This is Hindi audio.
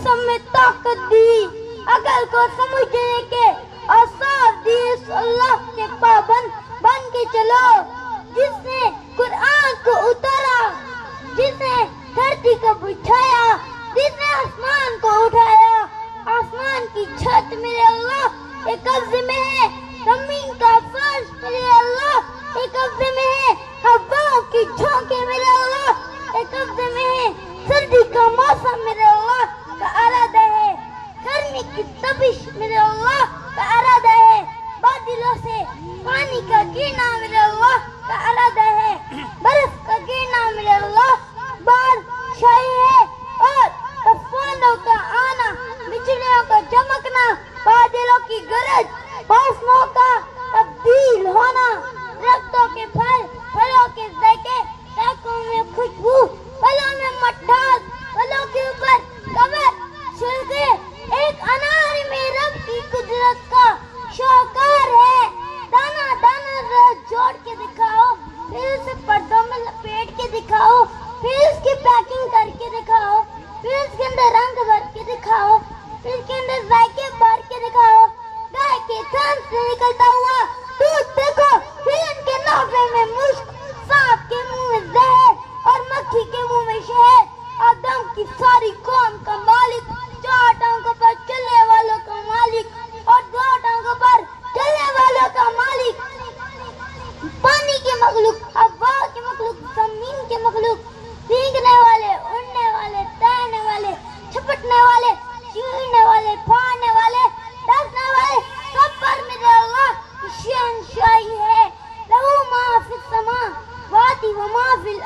जिसम में ताकत दी। अकल को समझने के और साफ़ दी अल्लाह के पाबंद बन के चलो, जिसने कुरान को उतारा, जिसने धरती को बिछाया, जिसने आसमान को उठाया। आसमान की छत मेरे अल्लाह, एक कब्जे में है। ज़मीन का फर्श मेरे अल्लाह, एक कब्जे में है। हवाओं की झोंके मेरे अल्लाह, एक कब्जे में है। सर्दी का मौसम मेरे अल्लाह का इरादा है गर्मी की तपिश मेरे अल्लाह का इरादा है बादलों से पानी का गिरना मेरे अल्लाह का इरादा है बर्फ़ का गिरना मेरे अल्लाह बार शाही है और तूफानों का आना बिजलियों का चमकना बादलों की गरज मौसमों का तब्दील होना दरख्तों के फल फलों के जायके शाखों में खुशबू फलों में मट्ठास फलों के ऊपर कवर छिलके एक अनार में रब की कुदरत का शाहकार है दाना दाना जरा जोड़ के दिखाओ फिर उसे पर्दों में लपेट के दिखाओ। फिर उसकी पैकिंग करके दिखाओ। फिर उसके अंदर रंग भर के दिखाओ। फिर उसके अंदर जायके भर के दिखाओ। गाय के थन से निकलता हुआ दूध देखो। फिर उनके नाफे में मुश्क, सांप के मुँह में जहर और मक्खी के मुँह में शहद। आदम की सारी कौम का मालिक चार टांगों पर चलने वालों का मालिक और दो टांगों पर चलने वालों का मालिक। पानी के मखलूक हवा के मखलूक ज़मीन के मखलूक भीगने वाले उड़ने वाले तैरने वाले छपटने वाले चीरने वाले फाड़ने वाले डसने वाले सब पर मेरे अल्लाह की शहनशाही है लहू मा फिस समा वाती व मा फिल